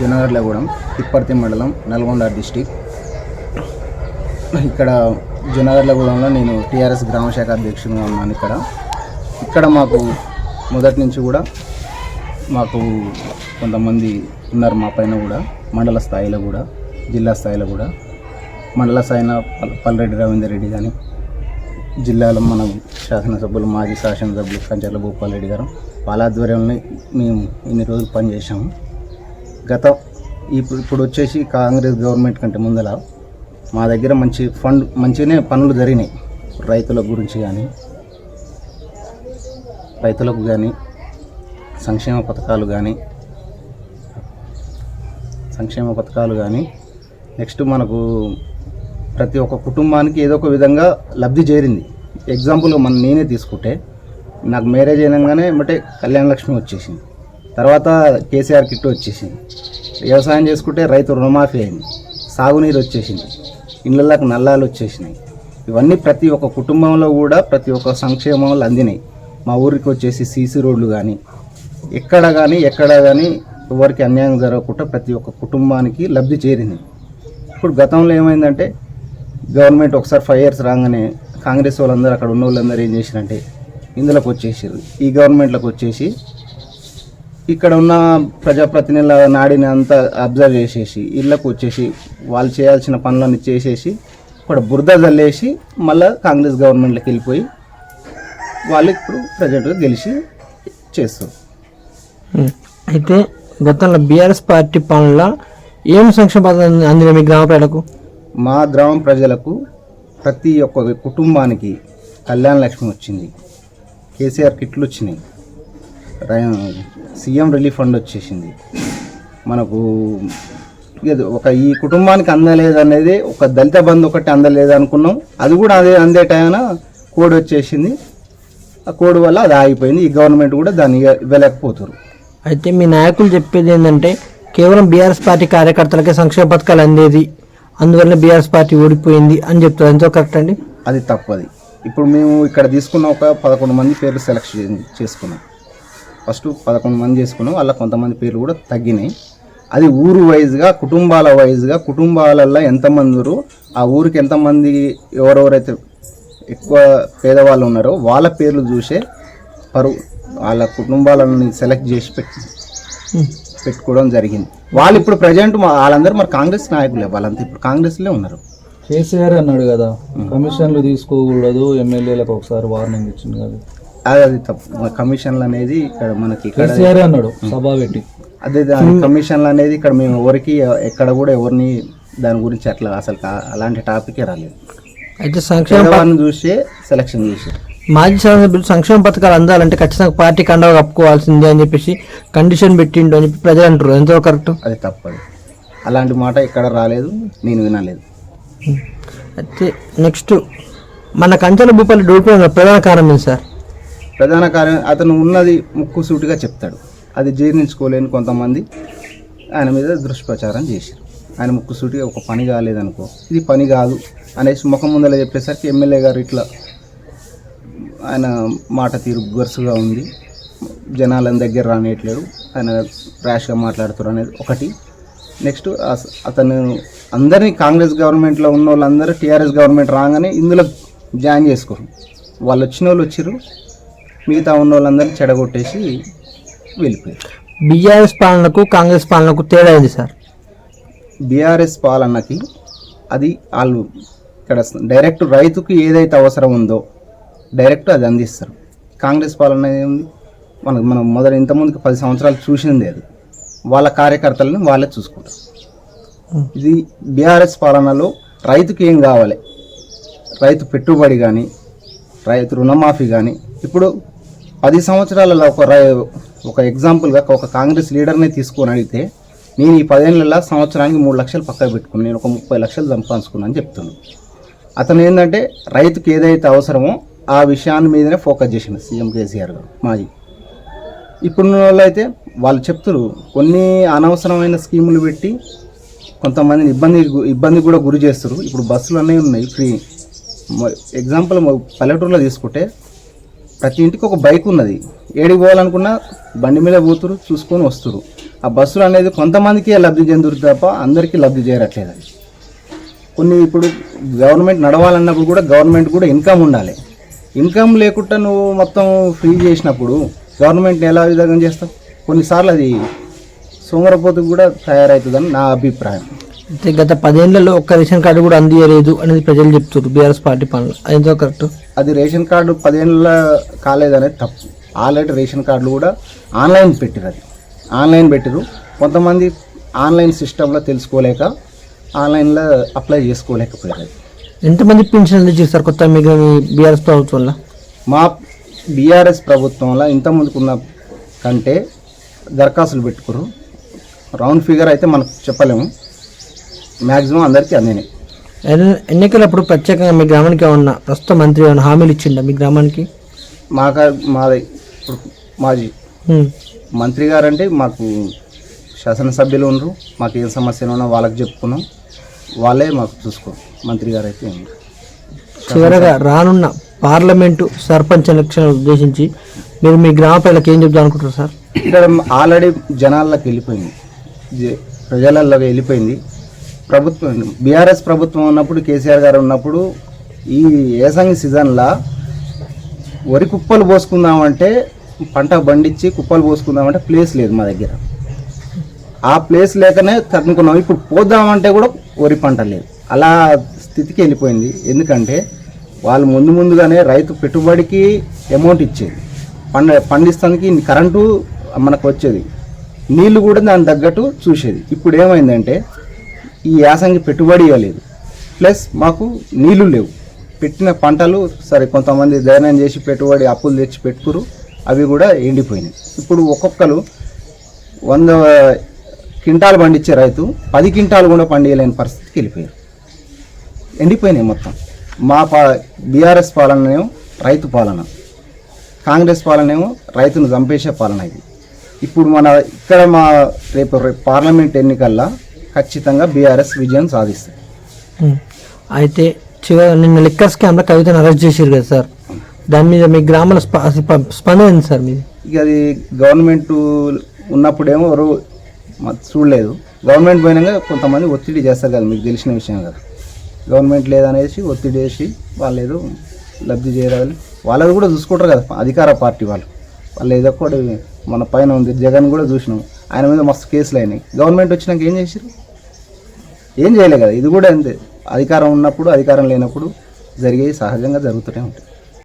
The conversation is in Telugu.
జునగడ్లగూడెం తిప్పర్తి మండలం నల్గొండ డిస్టిక్. ఇక్కడ జునగడ్లగూడెంలో నేను టీఆర్ఎస్ గ్రామ శాఖ అధ్యక్షుడిగా ఉన్నాను ఇక్కడ. ఇక్కడ మాకు మొదటి నుంచి కూడా మాకు కొంతమంది ఉన్నారు మా పైన కూడా మండల స్థాయిలో కూడా జిల్లా స్థాయిలో కూడా. మండల స్థాయిన పల్ పల్రెడ్డి రవీందర్ రెడ్డి కానీ జిల్లాలో మన శాసనసభ్యులు మాజీ శాసనసభ్యులు కంచర్ల భూపాల్ రెడ్డి గారు వాళ్ళ ఆధ్వర్యంలో మేము ఇన్ని రోజులు పనిచేసాము గత ఇప్పుడు ఇప్పుడు వచ్చేసి కాంగ్రెస్ గవర్నమెంట్ కంటే ముందల మా దగ్గర మంచి ఫండ్ మంచిగానే పనులు జరిగినాయి. రైతుల గురించి కానీ రైతులకు కానీ సంక్షేమ పథకాలు కానీ సంక్షేమ పథకాలు కానీ నెక్స్ట్ మనకు ప్రతి ఒక్క కుటుంబానికి ఏదో ఒక విధంగా లబ్ధి చేరింది. ఎగ్జాంపుల్ మన నేనే తీసుకుంటే నాకు మ్యారేజ్ అయినాగానే అంటే కళ్యాణ లక్ష్మి వచ్చేసింది. తర్వాత కేసీఆర్ కిట్ వచ్చేసింది. వ్యవసాయం చేసుకుంటే రైతు రుణమాఫీ అయింది. సాగునీరు వచ్చేసింది. ఇళ్ళకు నల్లాలు వచ్చేసినాయి. ఇవన్నీ ప్రతి ఒక్క కుటుంబంలో కూడా ప్రతి ఒక్క సంక్షేమంలో అందినాయి. మా ఊరికి వచ్చేసి సీసీ రోడ్లు కానీ ఎక్కడ కానీ ఎక్కడ కానీ ఎవరికి అన్యాయం జరగకుండా ప్రతి ఒక్క కుటుంబానికి లబ్ధి చేరింది. ఇప్పుడు గతంలో ఏమైందంటే గవర్నమెంట్ ఒకసారి ఫైవ్ ఇయర్స్ రాగానే కాంగ్రెస్ వాళ్ళందరూ అక్కడ ఉన్న వాళ్ళందరూ ఏం చేసినారంటే ఇందులోకి వచ్చేసారు ఈ గవర్నమెంట్లోకి వచ్చేసి ఇక్కడ ఉన్న ప్రజాప్రతినిధుల నాడిని అంతా అబ్జర్వ్ చేసేసి ఇళ్ళకు వచ్చేసి వాళ్ళు చేయాల్సిన పనులన్నీ చేసేసి ఇక్కడ బురద జల్లేసి మళ్ళీ కాంగ్రెస్ గవర్నమెంట్లోకి వెళ్ళిపోయి వాళ్ళు ఇప్పుడు ప్రజెంట్గా గెలిచి చేస్తారు. అయితే గతంలో బీఆర్ఎస్ పార్టీ పనుల ఏం సంక్షేమ పథకం అందిన మీ గ్రామ ప్రజలకు? మా గ్రామం ప్రజలకు ప్రతి ఒక్క కుటుంబానికి కళ్యాణ లక్ష్మి వచ్చింది. కేసీఆర్ కిట్లు వచ్చినాయి. సీఎం రిలీఫ్ ఫండ్ వచ్చేసింది. మనకు ఒక ఈ కుటుంబానికి అందలేదు అనేది ఒక దళిత బంధు ఒకటి అందలేదు అనుకున్నాం అది కూడా అదే అందే టైంన కోడ్ వచ్చేసింది. ఆ కోడ్ వల్ల అది ఆగిపోయింది. ఈ గవర్నమెంట్ కూడా దాన్ని ఇవ్వ- ఇవ్వలేకపోతారు అయితే మీ నాయకులు చెప్పేది ఏంటంటే కేవలం బీఆర్ఎస్ పార్టీ కార్యకర్తలకే సంక్షేమ పథకాలు అందేది అందువల్ల బీఆర్ఎస్ పార్టీ ఓడిపోయింది అని చెప్తారు. ఎంతో కరెక్ట్ అండి? అది తప్పది. ఇప్పుడు మేము ఇక్కడ తీసుకున్న ఒక పదకొండు మంది పేర్లు సెలెక్ట్ చేసుకున్నాం. ఫస్ట్ పదకొండు మంది చేసుకున్నాం. వాళ్ళ కొంతమంది పేర్లు కూడా తగ్గినాయి. అది ఊరు వైజ్గా కుటుంబాల వైజ్గా కుటుంబాలలో ఎంతమంది ఆ ఊరికి ఎంతమంది ఎవరెవరైతే ఎక్కువ పేదవాళ్ళు ఉన్నారో వాళ్ళ పేర్లు చూసే పరు వాళ్ళ కుటుంబాలని సెలెక్ట్ చేసి పెట్టి పెట్టుకోవడం జరిగింది. వాళ్ళు ఇప్పుడు ప్రజెంట్ వాళ్ళందరూ మరి కాంగ్రెస్ నాయకులే. వాళ్ళంతా ఇప్పుడు కాంగ్రెస్లే ఉన్నారు. కేసీఆర్ అన్నాడు కదా కమిషన్లు తీసుకోకూడదు ఎమ్మెల్యేలకు ఒకసారి వార్నింగ్ ఇచ్చింది కదా. అది తప్పు కమిషన్లు అనేది ఇక్కడ మనకి ఇక్కడ అన్నాడు సభ పెట్టి. అదే దాని కమిషన్లు అనేది ఇక్కడ మేము ఎవరికి ఎక్కడ కూడా ఎవరిని దాని గురించి అట్లా అసలు అలాంటి టాపికే రాలేదు. అయితే సంక్షేమ చూసే సెలక్షన్ చేశారు. మాజీ శాసనసభ్యులు సంక్షేమ పథకాలు అందాలంటే ఖచ్చితంగా పార్టీ కండవ కప్పుకోవాల్సిందే అని చెప్పేసి కండిషన్ పెట్టిండు అని చెప్పి ప్రజలు అంటారు ఎంతో కరెక్ట్ అది తప్పదు. అలాంటి మాట ఇక్కడ రాలేదు నేను వినలేదు. అయితే నెక్స్ట్ మన కంచెల భూపాలి డోడిపోయిన ప్రధాన కారణం ఏంటి సార్? ప్రధాన కార్యం అతను ఉన్నది ముక్కు సూటిగా చెప్తాడు. అది జీర్ణించుకోలేని కొంతమంది ఆయన మీద దుష్ప్రచారం చేశారు. ఆయన ముక్కు సూటిగా ఒక పని కాలేదనుకో ఇది పని కాదు అనేసి ముఖం ముందర చెప్పేసరికి ఎమ్మెల్యే గారు ఇట్లా ఆయన మాట తీరు గరుసుగా ఉంది. జనాలని దగ్గర రానేయట్లేడు ఆయన ర్యాష్గా మాట్లాడుతారు అనేది ఒకటి. నెక్స్ట్ అతను అందరినీ కాంగ్రెస్ గవర్నమెంట్లో ఉన్న వాళ్ళందరూ టీఆర్ఎస్ గవర్నమెంట్ రాగానే ఇందులో జాయిన్ చేసుకోరు. వాళ్ళు వచ్చిన వాళ్ళు వచ్చిర్రు. మిగతా ఉన్న వాళ్ళందరినీ చెడగొట్టేసి వెళ్ళిపోయారు. బీఆర్ఎస్ పాలనకు కాంగ్రెస్ పాలనకు తేడా ఏంది సార్? బీఆర్ఎస్ పాలనకి అది వాళ్ళు ఇక్కడ డైరెక్ట్ రైతుకు ఏదైతే అవసరం ఉందో డైరెక్ట్ అది అందిస్తారు. కాంగ్రెస్ పాలన ఏముంది మనకు మనం మొదలు ఇంతకుముందుకు పది సంవత్సరాలు చూసింది అది. వాళ్ళ కార్యకర్తలను వాళ్ళే చూసుకుంటారు. ఇది బీఆర్ఎస్ పాలనలో రైతుకి ఏం కావాలి? రైతు పెట్టుబడి కానీ రైతు రుణమాఫీ కానీ ఇప్పుడు పది సంవత్సరాలలో ఒక రై ఒక ఎగ్జాంపుల్గా ఒక కాంగ్రెస్ లీడర్ని తీసుకొని అడిగితే నేను ఈ పదేళ్ళలో సంవత్సరానికి మూడు లక్షలు పక్కకు పెట్టుకుని నేను ఒక ముప్పై లక్షలు సంపాదించుకున్నాను చెప్తున్నాను అతను ఏంటంటే రైతుకి ఏదైతే అవసరమో ఆ విషయాన్ని మీదనే ఫోకస్ చేసింది సీఎం కేసీఆర్ గారు మాజీ. ఇప్పుడున్న వాళ్ళు అయితే వాళ్ళు చెప్తారు కొన్ని అనవసరమైన స్కీములు పెట్టి కొంతమందిని ఇబ్బంది ఇబ్బంది కూడా గురి చేస్తారు. ఇప్పుడు బస్సులు అనేవి ఉన్నాయి ఫ్రీ. ఎగ్జాంపుల్ పల్లెటూరులో తీసుకుంటే ప్రతి ఇంటికి ఒక బైక్ ఉన్నది. ఏడికి పోవాలనుకున్నా బండి మీద పోతురు చూసుకొని వస్తురు. ఆ బస్సులు అనేది కొంతమందికి లబ్ధి చెందురు తప్ప అందరికీ లబ్ధి చేరట్లేదు అది. కొన్ని ఇప్పుడు గవర్నమెంట్ నడవాలన్నప్పుడు కూడా గవర్నమెంట్ కూడా ఇన్కమ్ ఉండాలి. ఇన్కమ్ లేకుండా నువ్వు మొత్తం ఫ్రీ చేసినప్పుడు గవర్నమెంట్ని ఎలా విధంగా చేస్తావు? కొన్నిసార్లు అది సోమరపోతు కూడా తయారవుతుందని నా అభిప్రాయం. అయితే గత పదేళ్ళలో ఒక్క రేషన్ కార్డు కూడా అందియలేదు అనేది ప్రజలు చెప్తారు బీఆర్ఎస్ పార్టీ పనులు అదేంతో కరెక్ట్? అది రేషన్ కార్డు పదేళ్ళ కాలేదనేది తప్పు. ఆల్రెడీ రేషన్ కార్డులు కూడా ఆన్లైన్ పెట్టిరు అది. ఆన్లైన్ పెట్టిరు కొంతమంది ఆన్లైన్ సిస్టంలో తెలుసుకోలేక ఆన్లైన్లో అప్లై చేసుకోలేకపోయారు అది. ఎంతమంది పింఛన్ అందించారు సార్ కొత్త మీకు బీఆర్ఎస్ ప్రభుత్వంలో? మా బీఆర్ఎస్ ప్రభుత్వంలో ఇంత ముందుకున్న కంటే దరఖాస్తులు పెట్టుకురు రౌండ్ ఫిగర్ అయితే మనకు చెప్పలేము. మ్యాక్సిమం అందరికీ అందినాయి ఎన్ని- ఎన్నికలప్పుడు ప్రత్యేకంగా మీ గ్రామానికి ఏమన్నా ప్రస్తుత మంత్రి ఏమైనా హామీలు ఇచ్చిండా మీ గ్రామానికి? మాక మాది ఇప్పుడు మాజీ. మంత్రి గారు అంటే మాకు శాసనసభ్యులు ఉండరు. మాకు ఏం సమస్యలు ఉన్నా వాళ్ళకి చెప్పుకున్నాం. వాళ్ళే మాకు చూసుకో మంత్రి గారు అయితే. చివరగా రానున్న పార్లమెంటు సర్పంచ్ ఎలక్షన్ ఉద్దేశించి మీరు మీ గ్రామ ప్రజలకు ఏం చెప్తారు అనుకుంటారు సార్? ఇక్కడ ఆల్రెడీ జనాల్లోకి వెళ్ళిపోయింది. ప్రజలలోకి వెళ్ళిపోయింది. ప్రభుత్వం బీఆర్ఎస్ ప్రభుత్వం ఉన్నప్పుడు కేసీఆర్ గారు ఉన్నప్పుడు ఈ ఏసంగి సీజన్లో వరి కుప్పలు పోసుకుందామంటే పంట పండించి కుప్పలు పోసుకుందామంటే ప్లేస్ లేదు మా దగ్గర. ఆ ప్లేస్ లేకనే తట్టుకున్నాం ఇప్పుడు పోద్దామంటే కూడా వరి పంట లేదు. అలా స్థితికి వెళ్ళిపోయింది. ఎందుకంటే వాళ్ళు ముందు ముందుగానే రైతు పెట్టుబడికి అమౌంట్ ఇచ్చేది. పండ పండిస్తానికి కరెంటు మనకు వచ్చేది. నీళ్ళు కూడా దాని తగ్గట్టు చూసేది. ఇప్పుడు ఏమైందంటే ఈ యాసంగి పెట్టుబడి ఇవ్వలేదు. ప్లస్ మాకు నీళ్ళు లేవు. పెట్టిన పంటలు సరే కొంతమంది ధైర్యం చేసి పెట్టుబడి అప్పులు తెచ్చి పెట్టుకురు అవి కూడా ఎండిపోయినాయి. ఇప్పుడు ఒక్కొక్కరు వంద క్వింటాలు పండించే రైతు పది క్వింటాలు కూడా పండియలేని పరిస్థితికి వెళ్ళిపోయారు. ఎండిపోయినాయి మొత్తం. మా పా బీఆర్ఎస్ పాలననేమో రైతు పాలన. కాంగ్రెస్ పాలనేమో రైతును చంపేసే పాలన ఇది. ఇప్పుడు మన ఇక్కడ మా రేపు రేపు పార్లమెంట్ ఎన్నికల్లో ఖచ్చితంగా బీఆర్ఎస్ విజయం సాధిస్తుంది. అయితే చివరి నిన్న లిక్కర్ స్కామ్లో కవితను అరెస్ట్ చేశారు కదా సార్. దాని మీద మీ గ్రామంలో స్ప- స్ప- స్పందన సార్ మీది? ఇక అది గవర్నమెంట్ ఉన్నప్పుడేమో ఎవరు చూడలేదు. గవర్నమెంట్ పోయినాక కొంతమంది ఒత్తిడి చేస్తారు కదా మీకు తెలిసిన విషయం కదా. గవర్నమెంట్ లేదనేసి ఒత్తిడి చేసి వాళ్ళు ఏదో లబ్ధి చేయరాలి వాళ్ళది కూడా చూసుకుంటారు కదా అధికార పార్టీ వాళ్ళు. వాళ్ళు ఏదో కూడా మన పైన ఉంది. జగన్ కూడా చూసినాం. ఆయన మీద మస్తు కేసులు అయినాయి. గవర్నమెంట్ వచ్చినాక ఏం చేసారు ఏం చేయలే కదా ఇది కూడా అంతే. అధికారం ఉన్నప్పుడు అధికారం లేనప్పుడు జరిగేవి సహజంగా జరుగుతూనే ఉంటాయి.